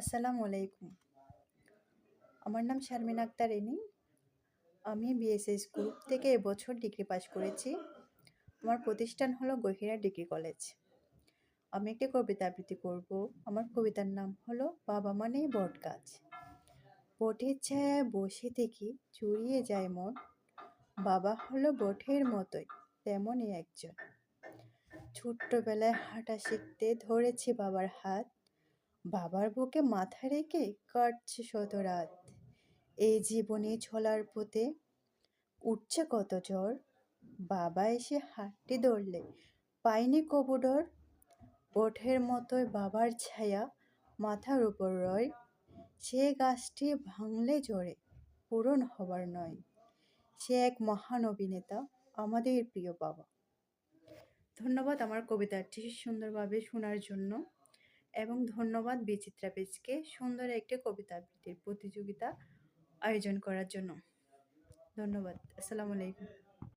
আসসালামু আলাইকুম। আমার নাম শারমিন আক্তার এনি। আমি বিএসএস গ্রুপ থেকে এবছর ডিগ্রি পাস করেছি। আমার প্রতিষ্ঠান হলো গহিরা ডিগ্রি কলেজ আমি একটি কবিতা আবৃত্তি করব। আমার কবিতার নাম হলো বাবা মানেই বট গাছ। বটের ছায়ায় বসে থেকে চুরিয়ে যায় মন। বাবা হলো বটের মতোই, তেমনই একজন। ছোট্টবেলায় হাঁটা শিখতে ধরেছি বাবার হাত। বাবার বুকে মাথা রেখে কাটছে শত রাত। এই জীবনে ছলার পথে উঠছে কত জ্বর বাবা এসে হাঁটতে ধরলে, পাইনি কবুডর ওঠের মতোই বাবার ছায়া মাথার উপর রয়। সে গাছটি ভাঙলে জোরে পূরণ হবার নয়। সে এক মহান অভিনেতা, আমাদের প্রিয় বাবা। ধন্যবাদ আমার কবিতাটি সুন্দরভাবে শোনার জন্য। এবং ধন্যবাদ বিচিত্রা পেজকে সুন্দর একটি কবিতা আবৃত্তির প্রতিযোগিতা আয়োজন করার জন্য। ধন্যবাদ। আসসালামু আলাইকুম।